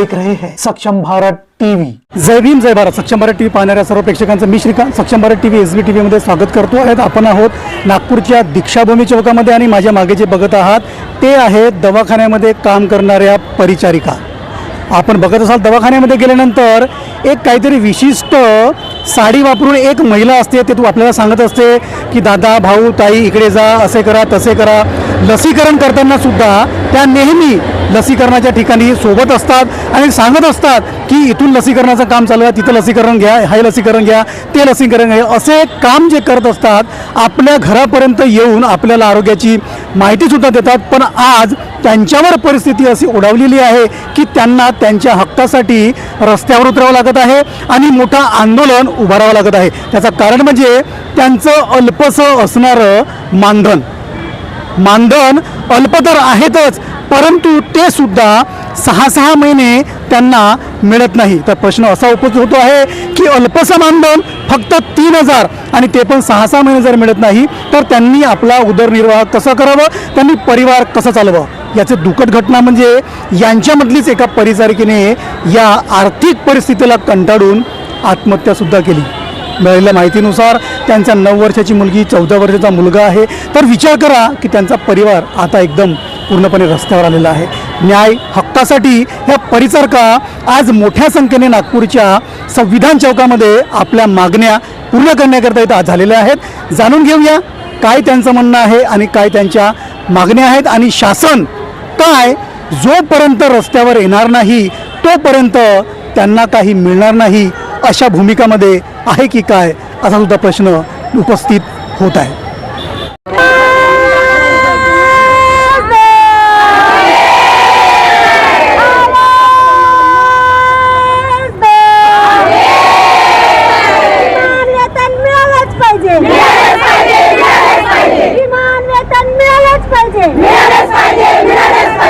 देख रहे हैं। सक्षम भारत टीव्ही जय भीम जय भारत। सक्षम भारत टीव्ही पाहणाऱ्या सर्व प्रेक्षकांचं मी Shrikant. Saksham Bharat TV S B T व्हीमध्ये स्वागत करतो. आहेत आपण आहोत नागपूरच्या दीक्षाभूमी चौकामध्ये आणि माझ्या मागे जे बघत आहात ते आहेत दवाखान्यामध्ये काम करणाऱ्या परिचारिका. आपण बघत असाल दवाखान्यामध्ये गेल्यानंतर एक काहीतरी विशिष्ट साडी वापरून एक महिला असते ते तू आपल्याला सांगत असते की दादा भाऊ ताई इकडे जा असे करा तसे करा. लसीकरण करताना सुद्धा त्या नेहमी लसीकरणाच्या ठिकाणी सोबत असतात आणि सांगत असतात की इथून लसीकरणाचं काम चालू आहे तिथं लसीकरण घ्या हे लसीकरण घ्या ते लसीकरण घ्या. असे काम जे करत असतात आपल्या घरापर्यंत येऊन आपल्याला आरोग्याची माहितीसुद्धा देतात. पण आज त्यांच्यावर परिस्थिती अशी ओढावलेली आहे की त्यांना त्यांच्या हक्कासाठी रस्त्यावर उतरावं लागत आहे आणि मोठं आंदोलन उभारावं लागत आहे. त्याचं कारण म्हणजे त्यांचं अल्पसं असणारं मानधन. मानधन अल्प तर आहेतच परंतु ते सुद्धा सहा सहा महिने त्यांना मिळत नाही. तर प्रश्न असा उपस्थित होतो आहे की अल्पसं मानधन फक्त तीन हजार आणि ते पण सहा सहा महिने जर मिळत नाही तर त्यांनी आपला उदरनिर्वाह कसा करावं? त्यांनी परिवार कसं चालवावं? याचे दुखद घटना म्हणजे यांच्यामधलीच एका परिचारिकेने या आर्थिक परिस्थितीला कंटाळून आत्महत्यासुद्धा केली. मिळालेल्या माहितीनुसार त्यांच्या नऊ वर्षाची मुलगी चौदा वर्षाचा मुलगा आहे. तर विचार करा की त्यांचा परिवार आता एकदम पूर्णपणे रस्त्यावर आलेला आहे. न्याय हक्कासाठी ह्या परिचारका आज मोठ्या संख्येने नागपूरच्या संविधान चौकामध्ये आपल्या मागण्या पूर्ण करण्याकरता इथं झालेल्या आहेत. जाणून घेऊया काय त्यांचं म्हणणं आहे आणि काय त्यांच्या मागण्या आहेत आणि शासन काय जोपर्यंत रस्त्यावर येणार नाही तोपर्यंत त्यांना काही मिळणार नाही अशा भूमिकामध्ये आहे की काय असा सुद्धा प्रश्न उपस्थित होत आहे किमान वेतन मिळालंच पाहिजे किमान वेतन मिळालंच पाहिजे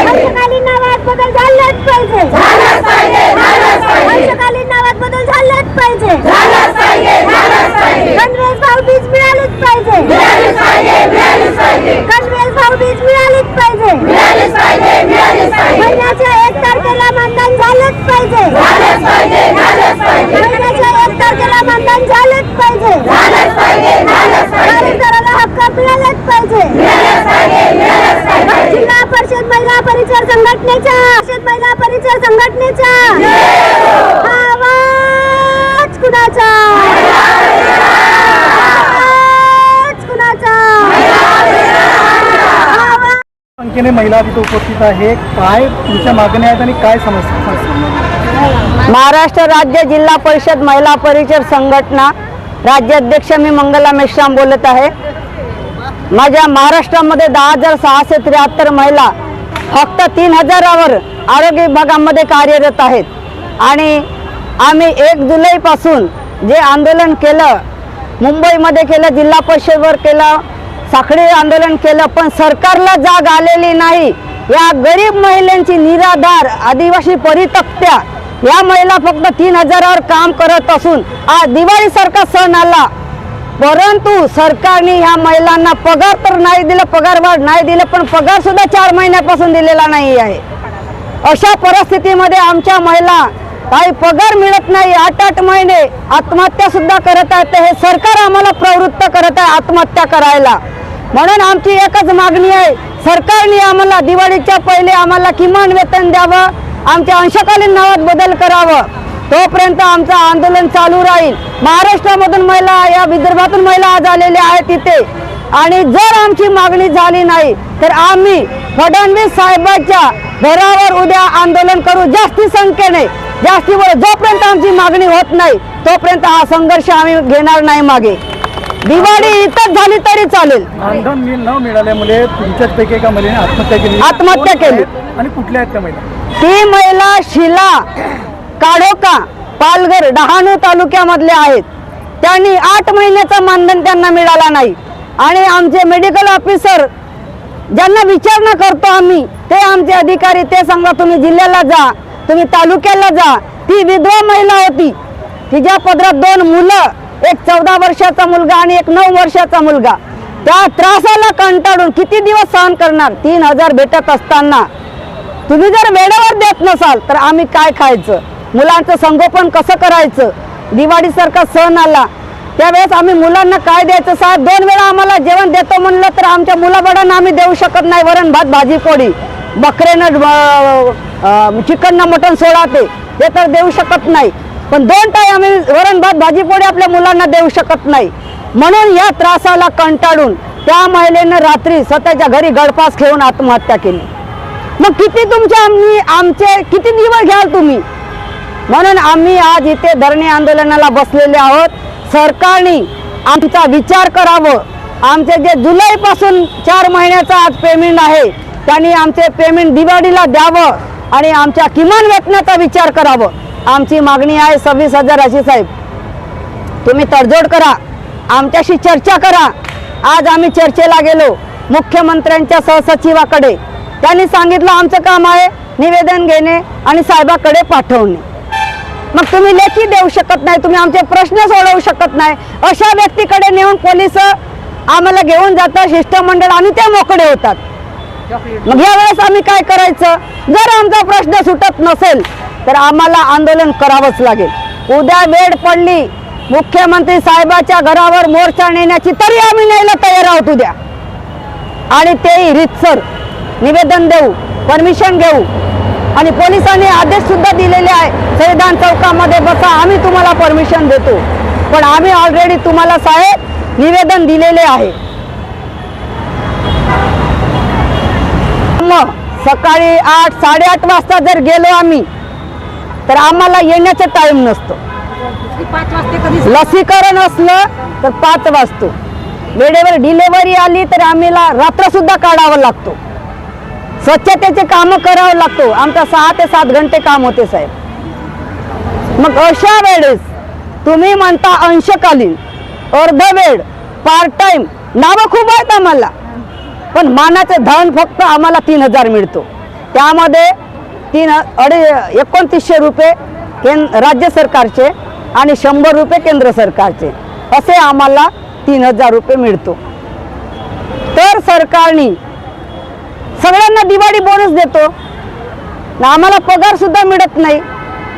अंशकालीन नावात बदल झालाच पाहिजे अंशकालीन नावात बदल झालाच पाहिजे कन्वेस भाऊबीज मिळालीच पाहिजे. भाऊबीज मिळालीच पाहिजे. महिन्याच्या एक तारखेला मतदान झालंच पाहिजे. महिन्याच्या एक तारखेला मतदान झालंच पाहिजे. हक्क मिळालेच पाहिजे. जिल्हा परिषद महिला परिचय संघटनेच्या परिषद महिला परिचय संघटनेच्या. संख्येने महिला तिथे उपस्थित आहे. काय तुमच्या मागण्या आहेत आणि काय समस्या महाराष्ट्र राज्य जिल्हा परिषद महिला परिचर संघटना राज्याध्यक्ष मी मंगला मेश्राम बोलत आहे. माझ्या महाराष्ट्रामध्ये दहा हजार सहाशे त्र्याहत्तर महिला फक्त तीन हजारावर आरोग्य विभागामध्ये कार्यरत आहेत. आणि आम्ही एक जुलैपासून जे आंदोलन केलं मुंबईमध्ये केलं जिल्हा परिषदवर केलं साखळी आंदोलन केलं पण सरकारला जाग आलेली नाही. या गरीब महिलांची निराधार आदिवासी परितक्त्या. या महिला फक्त तीन हजारावर काम करत असून आज दिवाळीसारखा सण आला. परंतु सरकारने ह्या महिलांना पगार तर नाही दिला पगार वाढ नाही दिलं पण पगार सुद्धा चार महिन्यापासून दिलेला नाही आहे. अशा परिस्थितीमध्ये आमच्या महिला काही पगार मिळत नाही आठ आठ महिने आत्महत्या सुद्धा करत आहेत तर हे सरकार आम्हाला प्रवृत्त करत आहे आत्महत्या करायला. म्हणून आमची एकच मागणी आहे सरकारने आम्हाला दिवाळीच्या पहिले आम्हाला किमान वेतन द्यावं आमच्या अंशकालीन नावात बदल करावं. तोपर्यंत आमचं आंदोलन चालू राहील. महाराष्ट्रामधून महिला या विदर्भातून महिला आज आलेल्या आहेत तिथे. आणि जर आमची मागणी झाली नाही तर आम्ही फडणवीस साहेबांच्या घरावर उद्या आंदोलन करू जास्ती संख्येने. जास्ती वेळ जोपर्यंत आमची मागणी होत नाही तोपर्यंत हा संघर्ष आम्ही घेणार नाही मागे. दिवाळी इथंच झाली तरी चालेल. मानधन मी न मिळाल्यामुळे तुमच्याचपैकी एका महिलेने आत्महत्या केली. आत्महत्या कोण केली. आहेत आणि कुठल्या आहेत त्या महिला? ती महिला शिला काढोका पालघर डहाणू तालुक्यामधल्या आहेत. त्यांनी आठ महिन्याचा मानधन त्यांना मिळाला नाही. आणि आमचे मेडिकल ऑफिसर ज्यांना विचारणा करतो आम्ही ते आमचे अधिकारी ते सांगा तुम्ही जिल्ह्याला जा तुम्ही तालुक्याला जा. ती विधवा महिला होती. तिच्या पदरात दोन मुलं एक चौदा वर्षाचा मुलगा आणि एक नऊ वर्षाचा मुलगा. त्या त्रासाला कंटाळून किती दिवस सहन करणार? तीन हजार भेटत असताना. तुम्ही जर वेळेवर देत नसाल तर आम्ही काय खायचं? मुलांचं संगोपन कसं करायचं? दिवाळीसारखा सण आला. त्यावेळेस आम्ही मुलांना काय द्यायचं साहेब? दोन वेळा आम्हाला जेवण देतो म्हणलं तर आमच्या मुलाबाळांना आम्ही देऊ शकत नाही. वरण भात भाजी पोळी. बकऱ्यानं चिकननं मटण सोडा ते तर देऊ शकत नाही. पण दोन टाई आम्ही वरण भात भाजी पोळी आपल्या मुलांना देऊ शकत नाही. म्हणून या त्रासाला कंटाळून त्या महिलेनं रात्री स्वतःच्या घरी गळफास खेळून आत्महत्या केली. मग किती तुमच्या आम्ही आमचे किती दिवस घ्याल तुम्ही? म्हणून आम्ही आज इथे धरणे आंदोलनाला बसलेले आहोत. सरकारने आमचा विचार करावं. आमचे जे जुलैपासून चार महिन्याचं आज पेमेंट आहे त्यांनी आमचे पेमेंट दिवाळीला द्यावं आणि आमच्या किमान वेतनाचा विचार करावं. आमची मागणी आहे सव्वीस हजाराची साहेब. तुम्ही तडजोड करा. आमच्याशी चर्चा करा. आज आम्ही चर्चेला गेलो. मुख्यमंत्र्यांच्या सहसचिवाकडे. त्यांनी सांगितलं आमचं काम आहे निवेदन घेणे आणि साहेबाकडे पाठवणे. मग तुम्ही लेखी देऊ शकत नाही. तुम्ही आमचे प्रश्न सोडवू शकत नाही. अशा व्यक्तीकडे नेऊन पोलीस आम्हाला घेऊन जातात शिष्टमंडळ आणि ते मोकळे होतात. मग यावेळेस आम्ही काय करायचं? जर आमचा प्रश्न सुटत नसेल तर आम्हाला आंदोलन करावंच लागेल. उद्या वेळ पडली मुख्यमंत्री साहेबाच्या घरावर मोर्चा नेण्याची तरी आम्ही न्यायला तयार आहोत उद्या. आणि तेही रितसर. निवेदन देऊ परमिशन घेऊ. आणि पोलिसांनी आदेश सुद्धा दिलेले आहे संविधान चौकामध्ये बसा आम्ही तुम्हाला परमिशन देतो. पण आम्ही ऑलरेडी तुम्हाला साहेब निवेदन दिलेले आहे. मग सकाळी आठ साडेआठ वाजता जर गेलो आम्ही तर आम्हाला येण्याचा टाइम नसतो. लसीकरण असलं तर पाच वाजतो. वेळेवर डिलेवरी आली तर आम्हाला रात्र सुद्धा काढावं लागतो. स्वच्छतेचे काम करावं लागतो. आमचा सहा ते सात घंटे काम होते साहेब. मग अशा वेळेस तुम्ही म्हणता अंशकालीन अर्धवेळ पार्ट टाइम नावं खूप आहेत आम्हाला. पण मानाचे धन फक्त आम्हाला तीन हजार मिळतो. त्यामध्ये तीन अडे एकोणतीसशे रुपये केंद राज्य सरकारचे आणि शंभर रुपये केंद्र सरकारचे. असे आम्हाला तीन हजार रुपये मिळतो. तर सरकारने सगळ्यांना दिवाळी बोनस देतो. आम्हाला पगारसुद्धा मिळत नाही.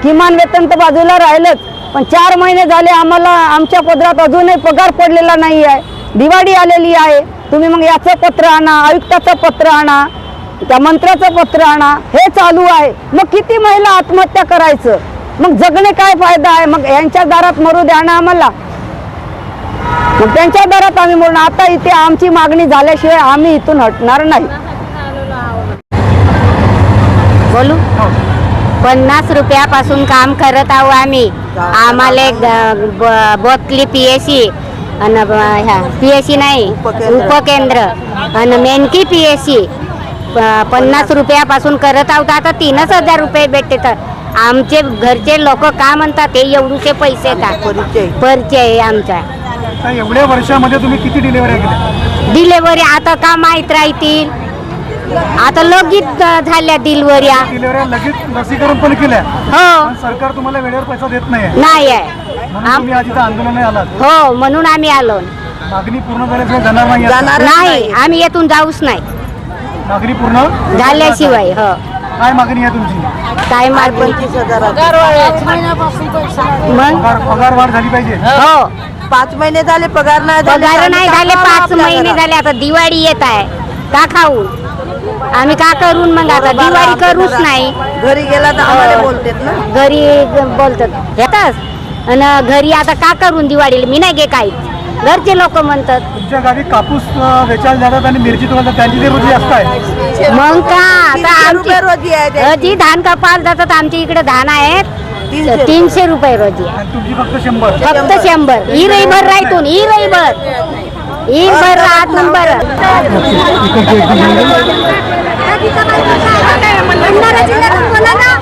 किमान वेतन तर बाजूला राहिलंच. पण चार महिने झाले आम्हाला आमच्या पदरात अजूनही पगार पडलेला नाही आहे दिवाळी आलेली आहे. तुम्ही मग याचं पत्र आणा आयुक्ताचं पत्र आणा त्या मंत्र्याचं पत्र आणा हे चालू आहे. मग किती महिला आत्महत्या करायचं? मग जगणे काय फायदा आहे? मग यांच्या दारात मरू द्या ना आम्हाला. मग त्यांच्या दारात आम्ही म्हणून आता इथे आमची मागणी झाल्याशिवाय आम्ही इथून हटणार नाही. बोलू? पन्नास रुपयापासून काम करत आहो आम्ही. आम्हाला बोतली पी एस सी आणि ह्या पी एस सी नाही उपकेंद्र आणि मेनकी पी एस सी पन्नास रुपयापासून करत आहोत आता तीनच हजार रुपये भेटते तर आमचे घरचे लोक का म्हणतात ते एवढूचे पैसे का परिचय आहे आमचा एवढ्या वर्षामध्ये तुम्ही किती डिलिव्हरी केल्या डिलेवरी आता का माहीत राहतील आता लगेच झाल्या लगेच लसीकरण पण केल्या हो सरकार तुम्हाला वेळेवर पैसा देत नाही नाही आहे तुम्ही आज इथं आंदोलन आलात. हो म्हणून आम्ही आलो. मागणी पूर्ण झाल्याशिवाय जाणार नाही आता. नाही आम्ही येथून जाऊच नाही. मागणी पूर्ण झाल्याशिवाय हो. काय मागणी आहे तुमची? काय मार्ग मग? पगार पगार वाढ झाली पाहिजे. हो. पाच महिने झाले पगार नाही झाले. पगार नाही झाले पाच महिने? झाले आता दिवाळी येत आहे. का खाऊ आम्ही का करून मग आता दिवाळी करूच. नाही. घरी गेला तर आम्हाला बोलतेत ना. घरी बोलतात. येतात? आणि घरी आता का करून दिवाळीला? मी नाही गे काही. घरचे लोक म्हणतात. तुमच्या गावी कापूस वेचायला जातात आणि मिरची तुम्हाला त्यांची ते रोजी जास्त आहे. मग का? आता आमची रोजी आहे. जी धान कपाल जातात आमच्या इकडे धान आहेत. तीनशे रुपये. रोजी आहे. आणि तुमची फक्त शंभर. फक्त शंभर. ही रईभर राहतून ही रईभर ही भर राहत नंबर.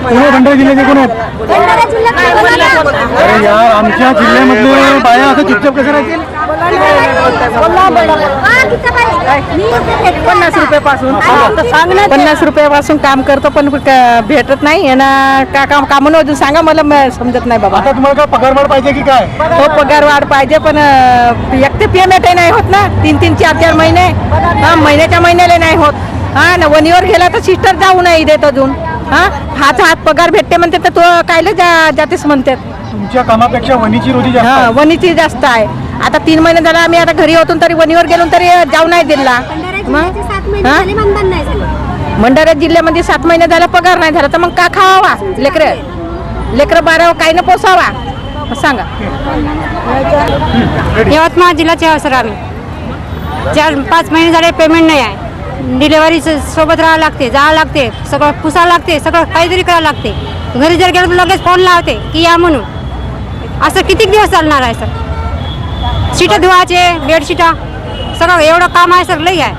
भंडारा जिल्ह्याचे कोण आहेत अरे यार आमच्या जिल्ह्यामधले बाया असं चुपचाप कसं राहतील? पन्नास रुपयापासून पन्नास रुपयापासून काम करतो पण क- भेटत नाही. आणि का काम कामं अजून सांगा मला म- समजत नाही बाबा. आता तुम्हाला काय पगार वाढ पाहिजे की काय? हो पगार वाढ पाहिजे पण अं, एक ते पेमेंटही नाही होत ना. तीन तीन चार चार महिने. हा महिन्याच्या महिन्याला नाही होत. हा ना वणीवर गेला तर सिस्टर जाऊ नाही देत अजून. हा? हात हात पगार भेटते म्हणते तर तो कायले जा जातेस म्हणतात तुमच्या कामापेक्षा वनीची रोजी जास्त हा आहे. वणीची जास्त आहे. आता तीन महिने झाला आम्ही आता घरी होतो तरी वणीवर गेलो तरी जाऊ नाही दिला. मग? हा? भंडारा जिल्ह्यामध्ये सात महिने झाला पगार नाही झाला तर मग का खावा लेकर? लेकर बारा काही न पोसावा? सांगा. यवतमाळ जिल्ह्याचे आहे सर आम्ही. चार पाच महिने झाले पेमेंट नाही आहे. डिलेवरी सोबत राहावं लागते जावं लागते सगळं पुसावं लागते सगळं काहीतरी करावं लागते. घरी जर गेलं तर लगेच फोन लावते की या म्हणून. असं किती दिवस चालणार आहे सर? सीटा धुवायचे बेडशीटा सगळं एवढं काम आहे सर लई आहे.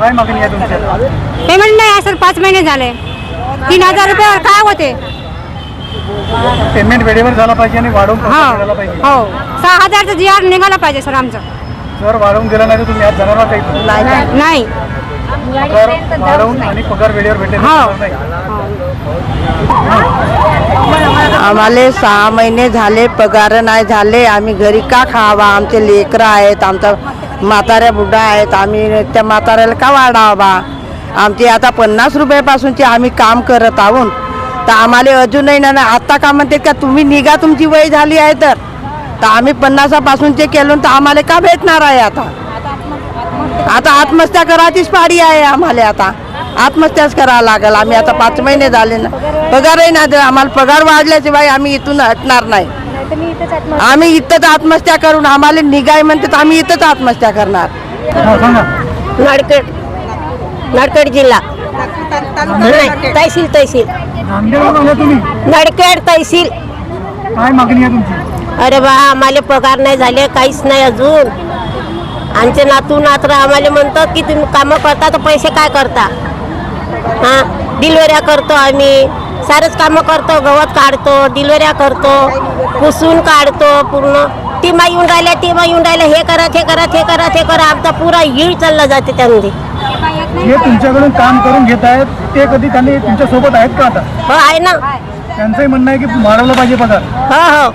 पेमेंट नाही आहे सर पाच महिने झाले. तीन हजार रुपयावर काय होते? पेमेंट वेळेवर झाला पाहिजे आणि वाढवून हो हो. सहा हजारचं जी आर निघाला पाहिजे सर आमचं. जर वाढवून दिला नाही तर तुम्ही आज जाणार नाही. पगार वाढवून आणि पगार वेळेवर भेटेल हो. नाही. आम्हाला सहा महिने झाले पगार नाही झाले. आम्ही घरी का खावा? आमचे लेकरं आहेत आमचा म्हाताऱ्या बुड्ढा आहेत. आम्ही त्या म्हाताऱ्याला का वाढावा? आमची आता पन्नास रुपयापासूनची आम्ही काम करत आहोत. तर आम्हाला अजूनही ना ना आता का म्हणते का तुम्ही निघा तुमची वय झाली आहे तर. तर आम्ही पन्नासापासूनचे केलो तर आम्हाला का भेटणार आहे आता? आता आत्महत्या करायचीच पाडी आहे आम्हाला आता. आत्महत्याच करावं लागेल. आम्ही आता पाच महिने झाले ना. पगारही नाही दिला. आम्हाला पगार वाढल्याशिवाय आम्ही इथून हटणार नाही. आम्ही इथंच आत्महत्या करून आम्हाला निघाय म्हणते तर आम्ही इथंच आत्महत्या करणार. नडकड. नडकड जिल्हा. तहसील तहसील. नडखेड तहसील. काय मागणी आहे तुमची? अरे बा आम्हाला पगार नाही झाले काहीच नाही अजून. आमचे नातू नात्र आम्हाला म्हणतात की तुम्ही कामं करता तर पैसे काय करता? हां? डिलिव्हऱ्या करतो आम्ही. सारेच कामं करतो गवत काढतो डिलिव्हऱ्या करतो पुसून काढतो पूर्ण. टीमा येऊन राहिल्या टीमा येऊन राहिल्या हे करा ते करा ते करा ते करा. आमचा पुरा यीळ चालला जाते त्यामध्ये जे तुमच्याकडून काम करून घेत आहेत ते कधी त्यांनी तुमच्यासोबत आहेत का आता? हो आहे ना. त्यांचंही म्हणणं आहे की वाढवलं पाहिजे पगार. हो हो.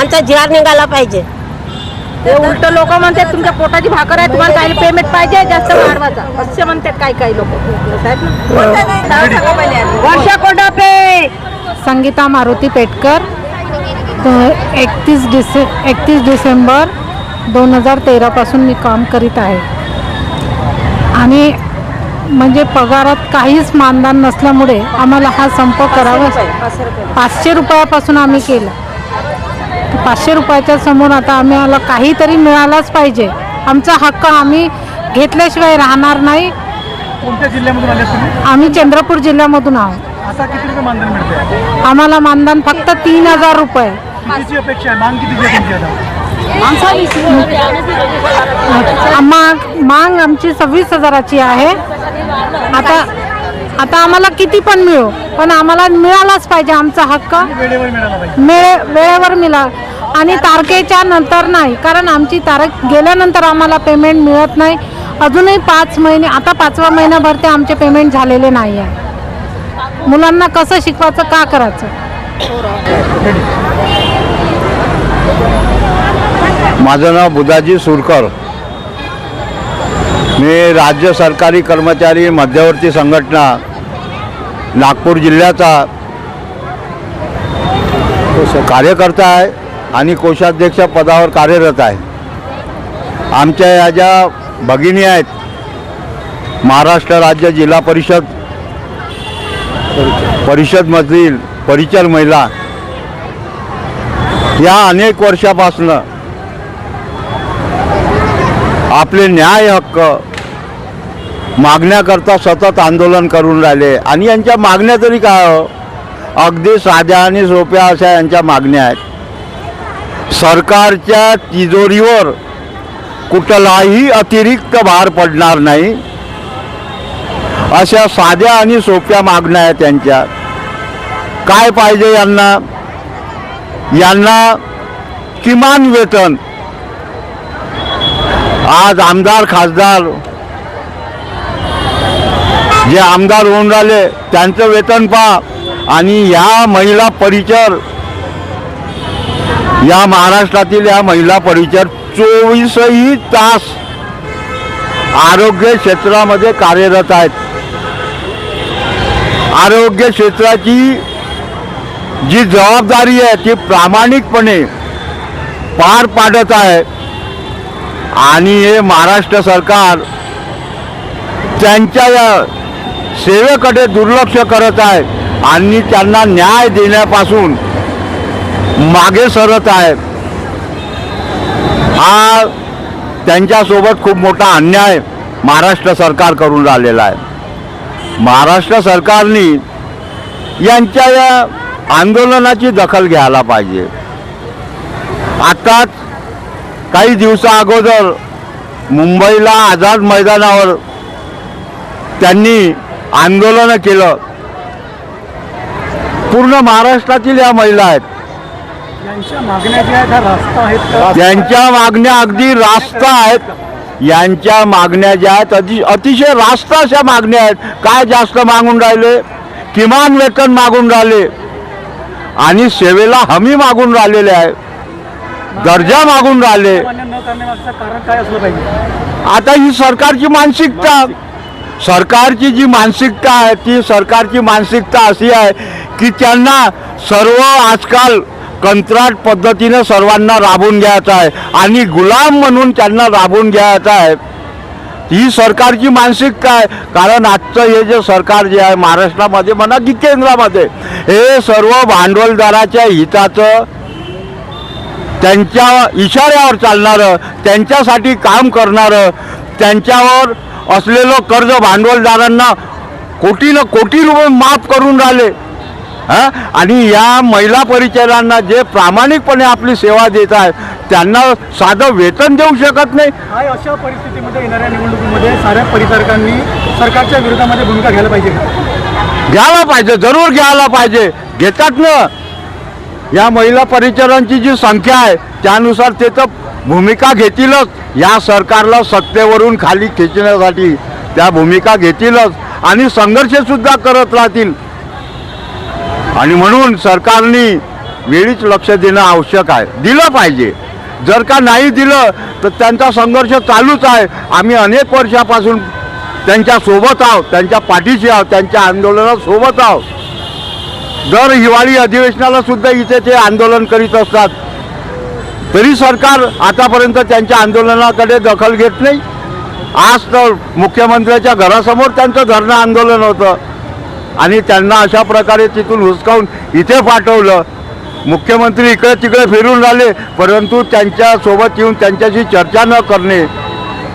आमचा जिहार निघाला पाहिजे. ते उलट लोक म्हणतात तुमच्या पोटाची भाकर आहे तुम्हाला काही पेमेंट पाहिजे जास्त वाढवायचा. असे म्हणतात काही काही लोक. वर्षा कोडापे संगीता मारुती पेटकर एकतीस डिसे एकतीस डिसेंबर दोन हजार तेरापासून मी काम करीत आहे. आणि म्हणजे पगारात काहीच मानधन नसल्यामुळे आम्हाला हा संप करावा पाचशे रुपयापासून आम्ही केला. पाचशे रुपयाच्या समोर आता आम्हाला काहीतरी मिळालाच पाहिजे. आमचा हक्क आम्ही घेतल्याशिवाय राहणार नाही. कोणत्या जिल्ह्यामधून आले तुम्ही? आम्ही चंद्रपूर जिल्ह्यामधून आहोत. आता किती रुपये मानधन मिळते? आम्हाला मानधन फक्त तीन हजार रुपये. कितीची अपेक्षा आहे? मांग कितीची आहे तुमची आता? माग मांग आमची सव्वीस हजाराची आहे. आता आता आम्हाला किती पण मिळो पण आम्हाला मिळालाच पाहिजे आमचा हक्क. वेळेवर मिळाला पाहिजे? मिळे वेळेवर मिळा आणि तारखेच्या नंतर नाही कारण आमची तारीख गेल्यानंतर आम्हाला पेमेंट मिळत नाही. अजूनही पाच महिने आता पाचवा महिना भरते आमचे पेमेंट झालेले नाही आहे मुलांना कसं शिकवायचं का करायचं? माझं नाव बुधाजी सुरकर. मी राज्य सरकारी कर्मचारी मध्यवर्ती संघटना नागपूर जिल्ह्याचा कार्यकर्ता आहे. आणि कोषाध्यक्ष पदावर कार्यरत आहे. आमच्या या ज्या भगिनी आहेत महाराष्ट्र राज्य जिल्हा परिषद परिषदमधील परिचर महिला या अनेक वर्षापासनं आपले न्याय हक्क मागण्याकरता सतत आंदोलन करून राहिले. आणि यांच्या मागण्या तरी काय हो? अगदी साध्या आणि सोप्या अशा यांच्या मागण्या आहेत. सरकारच्या तिजोरीवर कुठलाही अतिरिक्त भार पडणार नाही. अशा साध्या आणि सोप्या मागण्या आहेत त्यांच्या काय पाहिजे यांना? यांना किमान वेतन. आज आमदार खासदार जे आमदार होऊन राहिले त्यांचं वेतन पहा. आणि ह्या महिला परिचर या महाराष्ट्रातील या महिला परिचर चोवीसही तास आरोग्य क्षेत्रामध्ये कार्यरत आहेत. आरोग्य क्षेत्राची जी जबाबदारी आहे ती प्रामाणिकपणे पार पाडत आहे. आणि हे महाराष्ट्र सरकार त्यांच्या या सेवेकडे दुर्लक्ष करत आहे आणि त्यांना न्याय देण्यापासून मागे सरत आहे हा त्यांच्यासोबत खूप मोठा अन्याय महाराष्ट्र सरकार करून राहिलेला आहे. महाराष्ट्र सरकारने यांच्या या आंदोलनाची दखल घ्यायला पाहिजे. आताच काही दिवसा अगोदर मुंबईला आझाद मैदानावर त्यांनी आंदोलनं केलं. पूर्ण महाराष्ट्रातील या महिला आहेत. यांच्या मागण्या अगदी रास्त आहेत. यांच्या मागण्या ज्या आहेत अति अतिशय रास्त अशा मागण्या आहेत. काय जास्त मागून राहिले? किमान वेतन मागून राहिले. आणि सेवेला हमी मागून राहिलेले आहे दर्जा मागून राहिले. आता ही सरकारची मानसिकता. सरकारची जी मानसिकता आहे ती सरकारची मानसिकता अशी आहे की त्यांना सर्व आजकाल कंत्राट पद्धतीनं सर्वांना राबून घ्यायचं आहे. आणि गुलाम म्हणून त्यांना राबून घ्यायचं आहे. ही सरकारची मानसिकता आहे कारण आजचं हे जे सरकार जे आहे महाराष्ट्रामध्ये म्हणा की केंद्रामध्ये हे सर्व भांडवलदाराच्या हिताचं त्यांच्या इशाऱ्यावर चालणारं त्यांच्यासाठी काम करणारं त्यांच्यावर असलेलं कर्ज भांडवलदारांना कोटीनं कोटी रुपये माफ करून राहिले. आणि या महिला परिचरांना जे प्रामाणिकपणे आपली सेवा देत आहेत त्यांना साधं वेतन देऊ शकत नाही. अशा परिस्थितीमध्ये येणाऱ्या निवडणुकीमध्ये साऱ्या परिचारकांनी सरकारच्या विरोधामध्ये भूमिका घ्यायला पाहिजे घ्यायला पाहिजे जरूर घ्यायला पाहिजे. घेतात ना. या महिला परिचारांची जी संख्या आहे त्यानुसार ते तर भूमिका घेतीलच. या सरकारला सत्तेवरून खाली खेचण्यासाठी त्या भूमिका घेतीलच. आणि संघर्ष सुद्धा करत राहतील. आणि म्हणून सरकारने वेळीच लक्ष देणं आवश्यक आहे. दिलं पाहिजे. जर का नाही दिलं तर त्यांचा संघर्ष चालूच आहे. आम्ही अनेक वर्षापासून त्यांच्यासोबत आहोत त्यांच्या पाठीशी आहोत त्यांच्या आंदोलनासोबत आहोत. दर हिवाळी अधिवेशनाला सुद्धा इथे ते आंदोलन करीत असतात. तरी सरकार आतापर्यंत त्यांच्या आंदोलनाकडे दखल घेत नाही. आज तर मुख्यमंत्र्याच्या घरासमोर त्यांचं धरणं आंदोलन होतं. आणि त्यांना अशा प्रकारे तिथून हुसकावून इथे पाठवलं. मुख्यमंत्री इकडे तिकडे फिरून राहिले परंतु त्यांच्यासोबत येऊन त्यांच्याशी चर्चा न करणे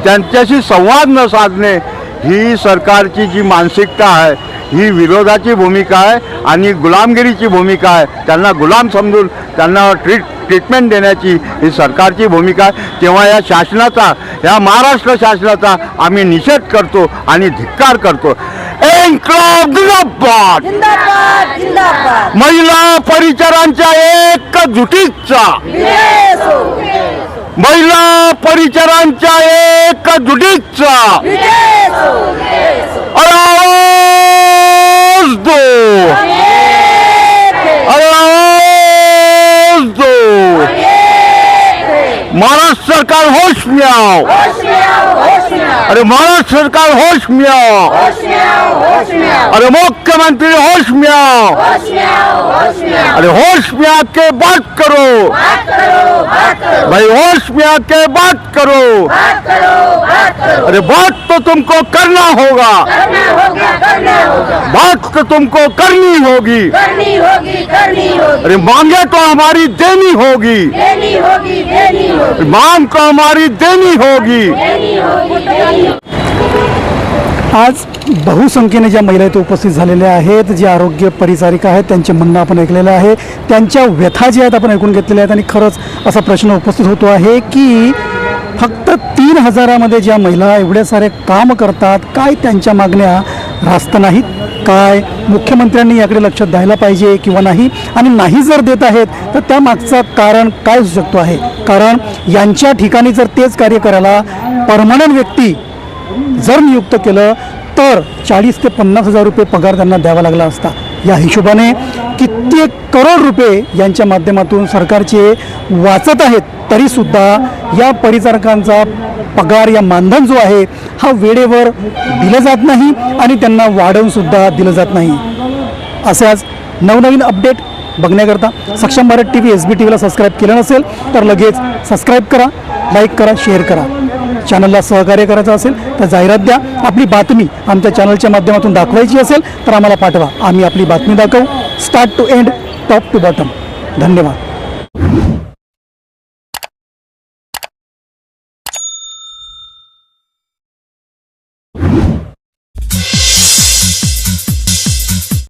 त्यांच्याशी संवाद न साधणे ही सरकारची जी मानसिकता आहे ही विरोधाची भूमिका आहे आणि गुलामगिरीची भूमिका आहे. त्यांना गुलाम समजून त्यांना ट्रीट ट्रीटमेंट देण्याची ही सरकारची भूमिका आहे. तेव्हा या शासनाचा या महाराष्ट्र शासनाचा आम्ही निषेध करतो आणि धिक्कार करतो. इन्क्लाब जिंदाबाद. महिला परिचारांच्या एकजुटीचा. महिला परिचारांच्या एकजुटीचा. आवाज दो. अरे आवाज दो महाराष्ट्र सरकार होश में आओ अरे महाराष्ट्र सरकार होश में आओ अरे मुख्यमंत्री होश में आओ अरे होश में आके बात करो. भाई होश में आके बात करो. अरे बात तो तुमको करना होगा. बात तो तुमको करनी होगी. करनी होगी अरे मांगे तो हमारी देनी होगी देनी होगी देनी होगी. मांग तो हमारी देनी होगी। आज बहुसंख्येने ज्या महिला इथे उपस्थित झालेल्या आहेत जे आरोग्य परिचारिका आहेत त्यांचे म्हणणं आपण ऐकलेलं आहे. त्यांच्या व्यथा ज्या आहेत आपण ऐकून घेतलेल्या आहेत. आणि खरंच असा प्रश्न उपस्थित होतो आहे की फक्त तीन हजारामध्ये ज्या महिला एवढे सारे काम करतात काय त्यांच्या मागण्या रास्त नाहीत? काय? मुख्यमंत्र्यांनी याकडे लक्ष द्यायला पाहिजे किंवा नाही? आणि नाही जर देत आहेत तर त्यामागचं कारण काय असू शकतो आहे? कारण यांच्या ठिकाणी जर तेच कार्य करायला परमनंट व्यक्ती जर नियुक्त केलं तर चाळीस ते पन्नास हजार रुपये पगार त्यांना द्यावा लागला असता. या हिशोबाने कित्येक करोड रुपये यांच्या माध्यमातून सरकारचे वाचत आहेत. तरीसुद्धा या परिचारकांचा पगार या मानधन जो आहे हा वेळेवर दिलं जात नाही आणि त्यांना वाढवूनसुद्धा दिलं जात नाही. अशाच नवनवीन update बघण्याकरता Saksham Bharat T V S B T व्हीला subscribe केलं नसेल तर लगेच सबस्क्राईब करा लाईक करा शेअर करा. चॅनलला सहकार्य करायचं असेल तर जाहिरात द्या. आपली बातमी आमच्या चॅनलच्या माध्यमातून दाखवायची असेल तर आम्हाला पाठवा. आम्ही आपली बातमी दाखवू. Start to end top to bottom धन्यवाद.